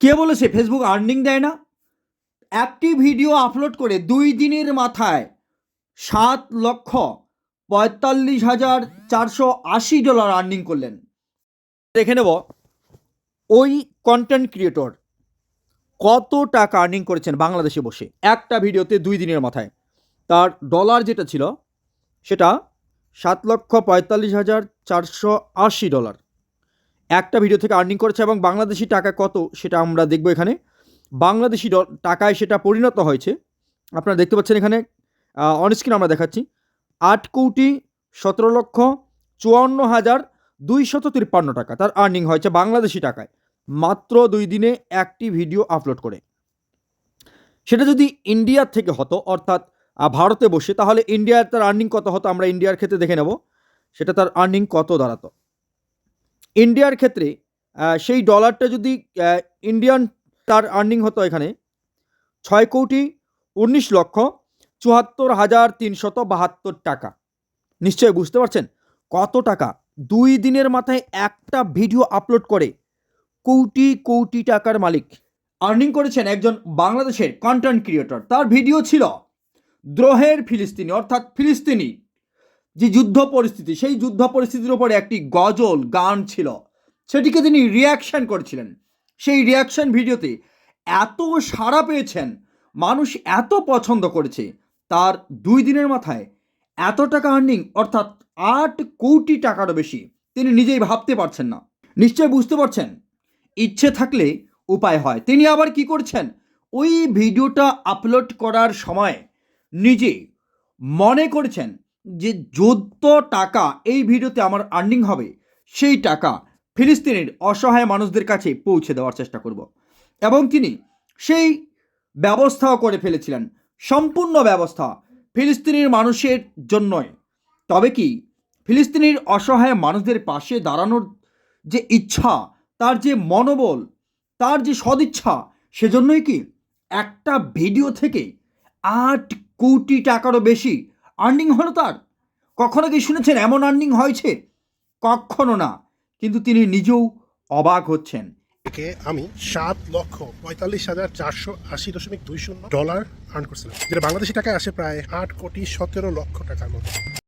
কে বলেছে? Facebook earning দেয় না। একটি ভিডিও আপলোড করে দুই দিনের মাথায় সাত লক্ষ পঁয়তাল্লিশ হাজার চারশো আশি ডলার আর্নিং করলেন। দেখে নেব, ওই কন্টেন্ট ক্রিয়েটর কত টাকা আর্নিং করেছেন বাংলাদেশে বসে। একটা ভিডিওতে দুই দিনের মাথায়। তার ডলার যেটা ছিল, সেটা সাত লক্ষ পঁয়তাল্লিশ হাজার চারশো আশি ডলার একটা ভিডিও থেকে আর্নিং করেছে এবং বাংলাদেশি টাকা কত সেটা আমরা দেখব এখানে। বাংলাদেশি টাকায় সেটা পরিণত হয়েছে। আপনারা দেখতে পাচ্ছেন এখানে অনস্ক্রিন আমরা দেখাচ্ছি। আট কোটি সতেরো লক্ষ চুয়ান্ন হাজার দুইশত তিপ্পান্ন টাকা তার আর্নিং হয়েছে বাংলাদেশি টাকায়। মাত্র দুই দিনে একটি ভিডিও আপলোড করে। সেটা যদি ইন্ডিয়ার থেকে হতো, অর্থাৎ ভারতে বসে, তাহলে ইন্ডিয়ার তার আর্নিং কত হতো আমরা ইন্ডিয়ার ক্ষেত্রে দেখে নেব। সেটা তার আর্নিং কত দাঁড়াতো? ইন্ডিয়ার ক্ষেত্রে সেই ডলারটা যদি ইন্ডিয়ান তার আর্নিং হতো এখানে, ছয় কোটি উনিশ লক্ষ চুয়াত্তর হাজার তিনশত বাহাত্তর টাকা। নিশ্চয়ই বুঝতে পারছেন? কত টাকা? দুই দিনের মাথায় একটা ভিডিও আপলোড করে কোটি কোটি টাকার মালিক। আর্নিং করেছেন একজন বাংলাদেশের কন্টেন্ট ক্রিয়েটর তার ভিডিও ছিল দ্রোহের ফিলিস্তিনি, অর্থাৎ ফিলিস্তিনি। যে যুদ্ধ পরিস্থিতি, সেই যুদ্ধ পরিস্থিতির উপরে একটি গজল, গান ছিল। সেটিকে তিনি রিয়াকশন করেছিলেন। সেই রিয়াকশন ভিডিওতে এত সাড়া পেয়েছেন, মানুষ এত পছন্দ করেছে, তার দুই দিনের মাথায় এত টাকা আর্নিং অর্থাৎ আট কোটি টাকারও বেশি, তিনি নিজেই ভাবতে পারছেন না। নিশ্চয় বুঝতে পারছেন? ইচ্ছে থাকলে উপায় হয়। তিনি আবার কি করছেন? ওই ভিডিওটা আপলোড করার সময় নিজে মনে করেছেন যে যত টাকা এই ভিডিওতে আমার আর্নিং হবে, সেই টাকা ফিলিস্তিনের অসহায় মানুষদের কাছে পৌঁছে দেওয়ার চেষ্টা করব। এবং তিনি সেই ব্যবস্থাও করে ফেলেছিলেন, সম্পূর্ণ ব্যবস্থা ফিলিস্তিনের মানুষের জন্যই। তবে কি ফিলিস্তিনের অসহায় মানুষদের পাশে দাঁড়ানোর যে ইচ্ছা, তার যে মনোবল, তার যে সদিচ্ছা, সেজন্যই কি একটা ভিডিও থেকে আট কোটি টাকারও বেশি আর্নিং হলো তার। কখনো কি শুনেছেন, এমন আর্নিং হয়েছে? কখনো না। কিন্তু তিনি নিজেও অবাক হচ্ছেন। আমি সাত লক্ষ পঁয়তাল্লিশ হাজার চারশো আশি দশমিক দুই শূন্য ডলার আর্ন করছিলাম, যেটা বাংলাদেশি টাকায় আসে প্রায় আট কোটি সতেরো লক্ষ টাকার মতো।